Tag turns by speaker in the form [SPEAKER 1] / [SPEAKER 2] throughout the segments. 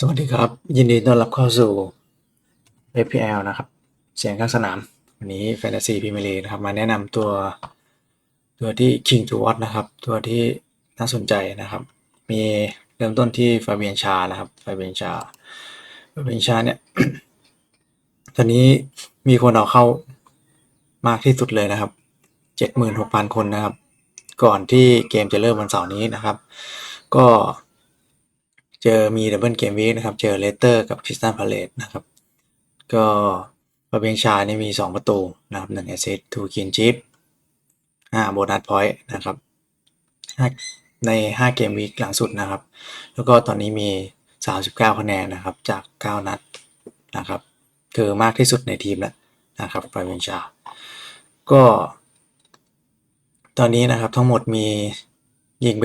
[SPEAKER 1] สวัสดีครับ ยินดีต้อนรับเข้าสู่ FPL นะครับ เสียงข้างสนาม วันนี้ Fantasy Premier League นะครับ มาแนะนำตัวตัวที่ King to Watch นะครับ ตัวที่น่าสนใจนะครับ มีเริ่มต้นที่ฟาเบียนชานะครับฟาเบียนชาฟาเบียนชาเนี่ย ตอนนี้มีคนเอาเข้ามากที่สุดเลยนะครับ 76,000 คนนะครับ ก่อนที่เกมจะเริ่มวันเสาร์นี้นะครับ ก็ เจอมีดับเบิลเกมวีนะครับ เจอเลสเตอร์กับคริสตันพาเลตนะครับ ก็ปาเบียงชานี่มี 2 ประตูนะครับ1แอสซิสต์2คินชิป5โบนัสพอยต์นะครับใน 5 เกมวีคหลังสุดนะครับ แล้วก็ตอนนี้มี 39 คะแนนนะครับ จาก 9 นัดนะครับ คือมากที่สุดในทีมแล้วนะครับปาเบียงชา ก็ ตอนนี้นะครับทั้งหมดมียิงไป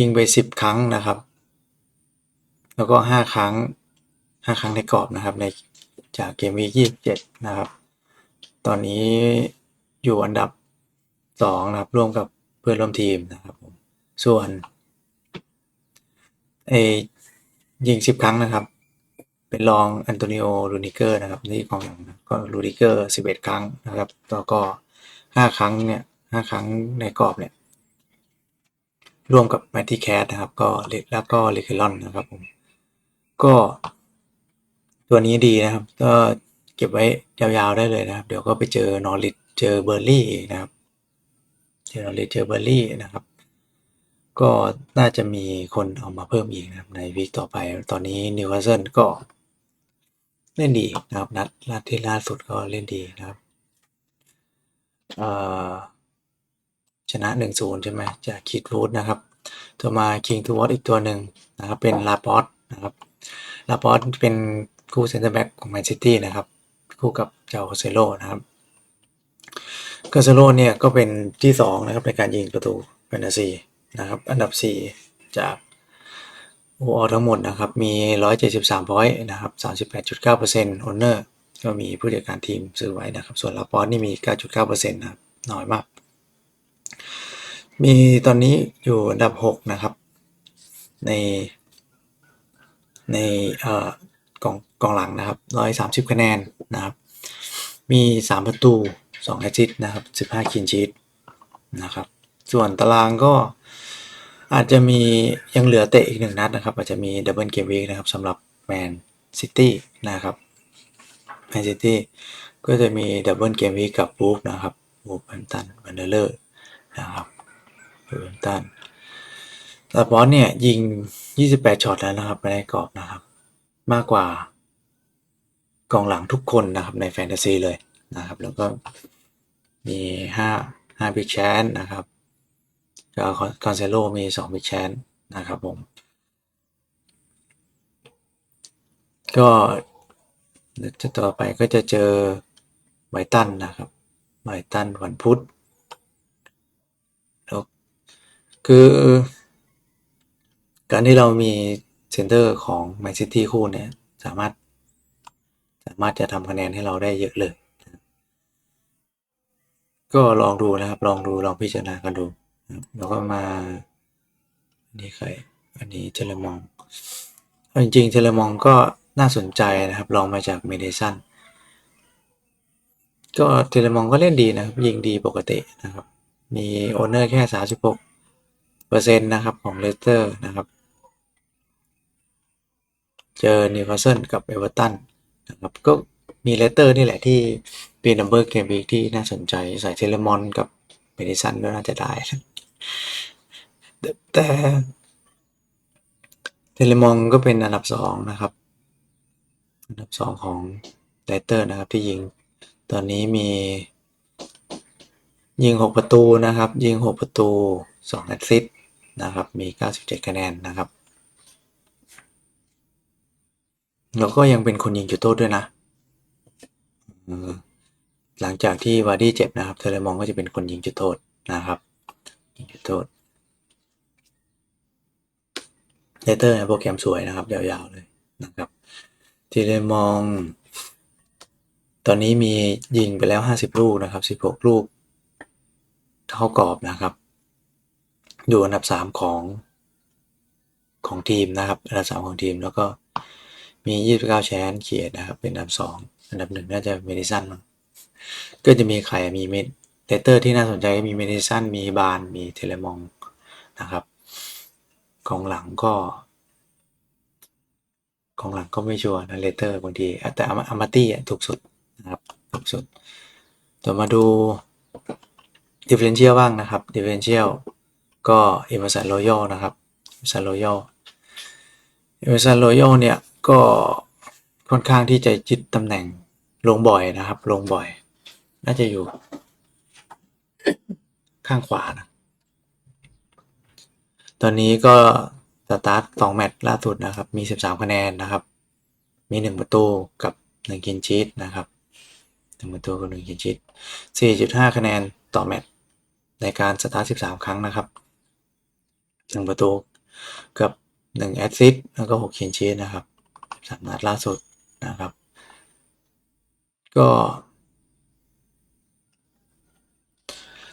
[SPEAKER 1] ยิงไปสิบครั้งนะครับ แล้วก็ห้าครั้งห้าครั้งในกรอบนะครับ ในจากเกมวียี่สิบเจ็ดนะครับ ตอนนี้อยู่อันดับสองนะครับ ร่วมกับเพื่อนร่วมทีมนะครับผมส่วนเอยิงสิบครั้งนะครับ เป็นรองอันโตนิโอลูนิเกอร์นะครับนี่ของหลังก็ลูนิเกอร์สิบเอ็ดครั้งนะครับแล้วก็ห้าครั้งเนี่ยห้าครั้งในกรอบเนี่ย ร่วมกับแมตตี้แคทนะครับ ก็แล้วก็ลิคิลอนนะครับผม ก็ตัวนี้ดีนะครับ ก็เก็บไว้ยาวๆได้เลยนะครับ เดี๋ยวก็ไปเจอนอริทเจอเบอร์ลี่นะครับเจอนอริทเจอเบอร์ลี่นะครับ ก็น่าจะมีคนเอามาเพิ่มอีกนะครับในวีคต่อไป ตอนนี้นิวคาสเซิลก็เล่นดีนะครับ นัดนัดที่ล่าสุดก็เล่นดีนะครับ เอ่อ ชนะ1-0ใช่ไหมจากคิดรูดนะครับ ต่อมา King to Watch อีกตัวหนึ่งนะครับ เป็นลาปอสนะครับลาปอสเป็นคู่เซนเตอร์แบ็กของแมนซิตี้นะครับ คู่กับเจ้าเซโลนะครับกาเซโลเนี่ยก็เป็นที่2นะครับในการยิงประตูแฟนตาซีนะครับ อันดับ 4 จากโออทั้งหมดนะครับ มี 173พอยต์นะครับ 38.9%โอนเนอร์ก็มีผู้จัดการทีมซื้อไว้นะครับ ส่วนลาปอสนี่มี 9.9%นะครับน้อยมาก มีตอนนี้อยู่อันดับ 6 นะครับ ในในเอ่อกองกองหลังนะครับ 130 คะแนนนะครับ มี 3 ประตู 2 แอซิสต์นะครับ 15 คินชีตนะครับ ส่วนตารางก็อาจจะมียังเหลือเตะอีกหนึ่งนัดนะครับ อาจจะมีดับเบิลเกมวีนะครับสำหรับแมนซิตี้นะครับแมนซิตี้ก็จะมีดับเบิลเกมวีกับบูฟนะครับบูฟแฮมตันวันเดอร์เลอร์นะครับ เออร์ตันลาปอสเนี่ย ยิง 28ช็อตแล้วนะครับในกรอบนะครับ มากกว่ากองหลังทุกคนนะครับในแฟนตาซีเลยนะครับ แล้วก็มี5 5บิ๊กแชนนะครับก็คอนเซโลมี2บิ๊กแชนนะครับผม ก็จะต่อไปก็จะเจอไบตันนะครับไบตันวันพุธแล้ว คือ การที่เรามีเซนเตอร์ของแมนซิตี้คู่เนี่ยสามารถ สามารถจะทำคะแนนให้เราได้เยอะเลย ก็ลองดูนะครับ ลองดูลองพิจารณากันดูนะครับแล้วก็มานนี้ใครอันนี้เทเลมองจริงๆเทเลมองก็น่าสนใจนะครับ ลองมาจากเมเดซันก็เทเลมองก็เล่นดีนะครับ ยิงดีปกตินะครับ มีโอนเนอร์แค่ 36 เปอร์เซ็นต์นะครับของเลสเตอร์นะครับ เจอนิวคาสเซิลกับเอเวอร์ตันนะครับก็มีเลสเตอร์นี่แหละที่เป็นนัมเบอร์เกมวีที่น่าสนใจใส่เทเลมอนกับเมดิสันก็น่าจะได้ แต่เทเลมองก็เป็นอันดับสองนะครับอันดับสองของเลสเตอร์นะครับที่ยิงตอนนี้มียิง 6 ประตูนะครับ ยิง 6 ประตู 2 แอสซิสต์ นะครับมี 97 คะแนนนะครับ แล้วก็ยังเป็นคนยิงจุดโทษด้วยนะหลังจากที่วาร์ดี้เจ็บนะครับเทเลมองก็จะเป็นคนยิงจุดโทษนะครับยิงจุดโทษเลเตอร์โปรแกรมสวยนะครับ ยาวๆเลยนะครับเทเลมอง ตอนนี้มียิงไปแล้ว 50 ลูกนะครับ 16 ลูก เท่ากรอบนะครับ อยู่อันดับ3ของของทีมนะครับ อันดับสามของทีมแล้วก็มียี่สิบเก้าแชนเขียนนะครับ เป็นอันดับสองอันดับหนึ่งน่าจะเมดิสันมั้งก็จะมีใครมีเมดเลเตอร์ที่น่าสนใจก็มีเมดิสันมีบานมีเทเลมองนะครับกองหลังก็กองหลังก็ไม่ชัวร์นะเลเตอร์บางทีแต่อามาตี้ถูกสุดนะครับถูกสุดต่อมาดู differential บ้างนะครับ differential ก็ Emerson Royal นะครับ Emerson Royal Emerson Royal เนี่ย ก็ค่อนข้างที่จะยึดตำแหน่งลงบ่อยนะครับ ลงบ่อย น่าจะอยู่ ข้างขวานะ ตอนนี้ก็สตาร์ทสองแมตช์ล่าสุดนะครับ มี 13 คะแนนนะครับ มี 1 ประตูกับ 1 กินชีตนะครับ1ประตูกับ 1 กินชีต4.5 คะแนนต่อแมตช์ในการสตาร์ท 13 ครั้งนะครับ 1ประตูกับ1แอสซิสต์แล้วก็6กินชีตนะครับสามนัดล่าสุดนะครับ ก็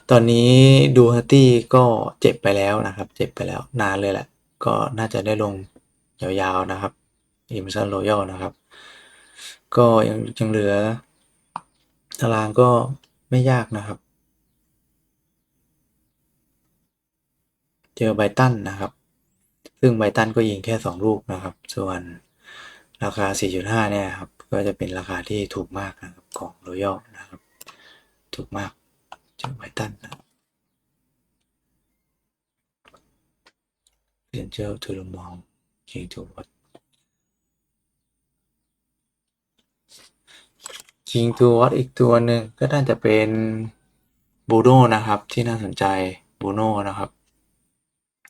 [SPEAKER 1] ตอนนี้ดูฮัตตี้ก็เจ็บไปแล้วนะครับ เจ็บไปแล้วนานเลยแหละ ก็น่าจะได้ลงยาวๆนะครับอิมซันโรยัลนะครับ ก็ยังยังเหลือ ตารางก็ไม่ยากนะครับ เจอไบตันนะครับ ซึ่งไบตันก็ยิงแค่ 2 ลูกนะครับ ส่วนราคา 4.5 เนี่ยครับ ก็จะเป็นราคาที่ถูกมากนะครับของโรยัลนะครับ ถูกมากเจอไบตันนะเรียนเจอทูลมองคิงทูวัด คิงทูวัดอีกตัวหนึ่งก็น่าจะเป็นบูโน่นะครับที่น่าสนใจบูโน่นะครับ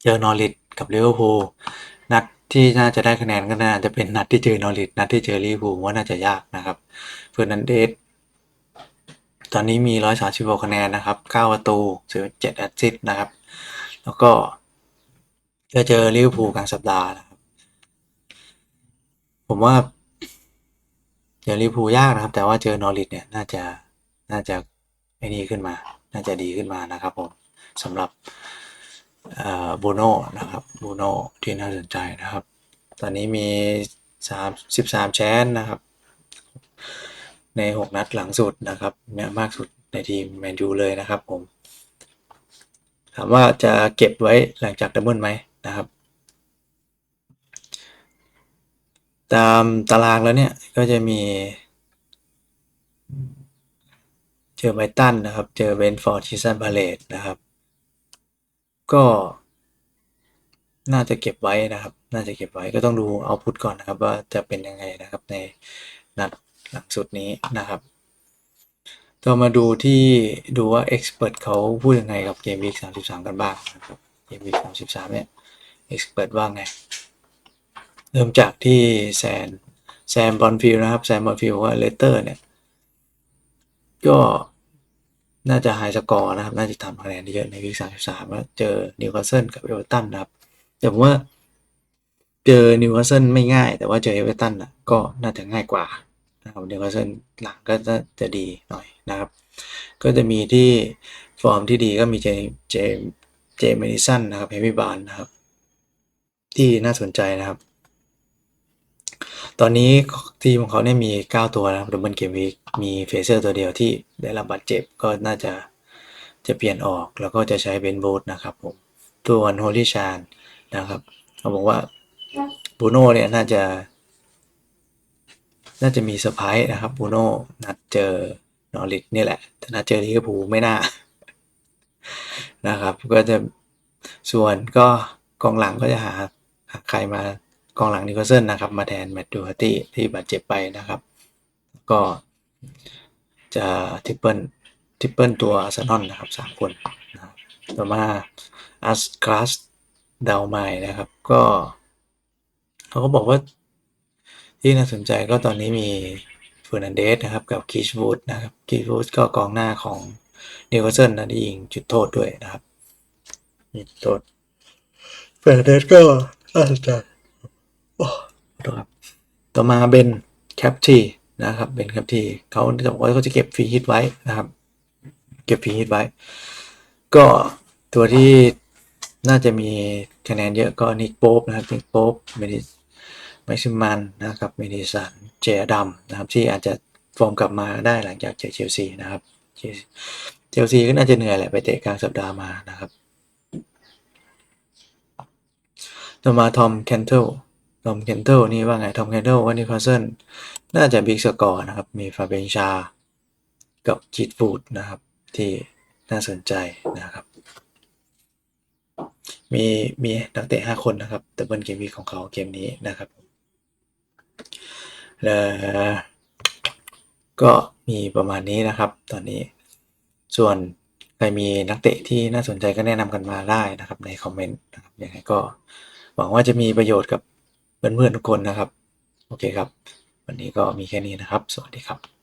[SPEAKER 1] จอนอริทกับลิเวอร์พูลนัดที่น่าจะได้คะแนนก็น่าจะเป็นนัดที่เจอนอริทนัดที่เจอลิเวอร์พูลว่าน่าจะยากนะครับเฟอร์นันเดสตอนนี้มี 136 คะแนนนะครับ 9 ประตู 17แอสซิสต์นะครับ แล้วก็จะเจอลิเวอร์พูลกลางสัปดาห์นะครับ ผมว่าเจอลิเวอร์พูลยากนะครับ แต่ว่าเจอนอริทเนี่ยน่าจะน่าจะไอ้นี่ขึ้นมา น่าจะดีขึ้นมานะครับผมสำหรับ บูโน่นะครับบูโน่ที่น่าสนใจนะครับ ตอนนี้มี3 13แชนนะครับ ใน 6 นัดหลังสุดนะครับเนี่ยมากสุดในทีมแมนยูเลยนะครับผม ถามว่าจะเก็บไว้หลังจากดับเบิลไหมนะครับ ตามตารางแล้วเนี่ย ก็จะมี เจอไบตันนะครับ เจอเบนฟอร์ดชิซันบาเลตนะครับ ก็ น่าจะเก็บไว้นะครับ น่าจะเก็บไว้ก็ต้องดูเอาพุทก่อนนะครับ ว่าจะเป็นยังไงนะครับในนัดหลังสุดนี้นะครับต่อมาดูที่ดูว่า Expert เขาพูดยังไงกับเกมวีค33กันบ้างนะครับเกมวีค33เนี่ย Expert ว่าไง เริ่มจากที่แซนแซมบอลฟิลนะครับแซมบอลฟิลว่าเลเตอร์เนี่ยก็ น่าจะไฮสกอร์นะครับ น่าจะทำคะแนนได้เยอะในวีค33ว่าเจอนิวคาสเซิลกับเอเวอร์ตันนะครับ แต่ผมว่าเจอนิวคาสเซิลไม่ง่าย แต่ว่าเจอเอเวอร์ตันอะก็น่าจะง่ายกว่านะครับนิวคาสเซิลหลังก็จะจะดีหน่อยนะครับ ก็จะมีที่ฟอร์มที่ดีก็มีเจเจเจเมดิสันนะครับเฮมิบานนะครับ ที่น่าสนใจนะครับ ตอนนี้ทีมของเขาเนี่ยมี 9 ตัวนะครับดับเบิลเกมวีมีเฟเซอร์ตัวเดียวที่ได้รับบาดเจ็บก็น่าจะจะเปลี่ยนออกแล้วก็จะใช้เบนโบดนะครับผมตัวโฮลิชานนะครับเขาบอกว่าบูโน่เนี่ยน่าจะ น่าจะมีเซอร์ไพรส์นะครับบูโน่นัดเจอนอริทนี่แหละแต่นัดเจอลิเวอร์พูลไม่น่านะครับ ก็จะส่วนก็กองหลังก็จะหาหาใครมา กองหลังนิโคลเซนนะครับ มาแทนแมตต์ดูฮัตตี้ที่บาดเจ็บไปนะครับ ก็จะทริปเปิลทริปเปิลตัวอาร์เซนอลนะครับสามคนนะต่อมาอัสคลาสดาวไมนะครับ ก็เขาก็บอกว่าที่น่าสนใจก็ตอนนี้มีเฟอร์นันเดสนะครับ กับคิชวูดนะครับคิชวูดก็กองหน้าของนิวคาสเซิลนะที่ยิงจุดโทษด้วยนะครับมีจุดโทษเฟอร์นันเดสก็น่าสนใจ โอ้ขอครับต่อมาเบนแคปทีนะครับเบนแคปทีเขาจะบอกว่าเขาจะเก็บฟรีฮิตไว้นะครับ เก็บฟรีฮิตไว้ ก็ตัวที่น่าจะมีคะแนนเยอะก็นิกโป๊ปนะครับนิกโป๊ปเมดิไมซิมันนะครับเมดิสันเจดัมนะครับที่อาจจะฟอร์มกลับมาได้หลังจากเจอเชลซีนะครับเชลเชลซีก็น่าจะเหนื่อยแหละไปเตะกลางสัปดาห์มานะครับ ต่อมาทอมแคนเทล ทอมแคนเทลนี่ว่าไงทอมแคนเทลว่านิวคาสเซิลน่าจะบิ๊กสกอร์นะครับ มีฟาเบนชา กับจีดฟูดนะครับ ที่น่าสนใจนะครับ มีมีนักเตะห้าคนนะครับแต่เบิลเกมวีของเขาเกมนี้นะครับแล้วก็มีประมาณนี้นะครับ ตอนนี้ส่วนใครมีนักเตะที่น่าสนใจก็แนะนำกันมาได้นะครับในคอมเมนต์นะครับยังไงก็หวังว่าจะมีประโยชน์กับ เพื่อนๆทุกคนนะครับ โอเคครับ วันนี้ก็มีแค่นี้นะครับ สวัสดีครับ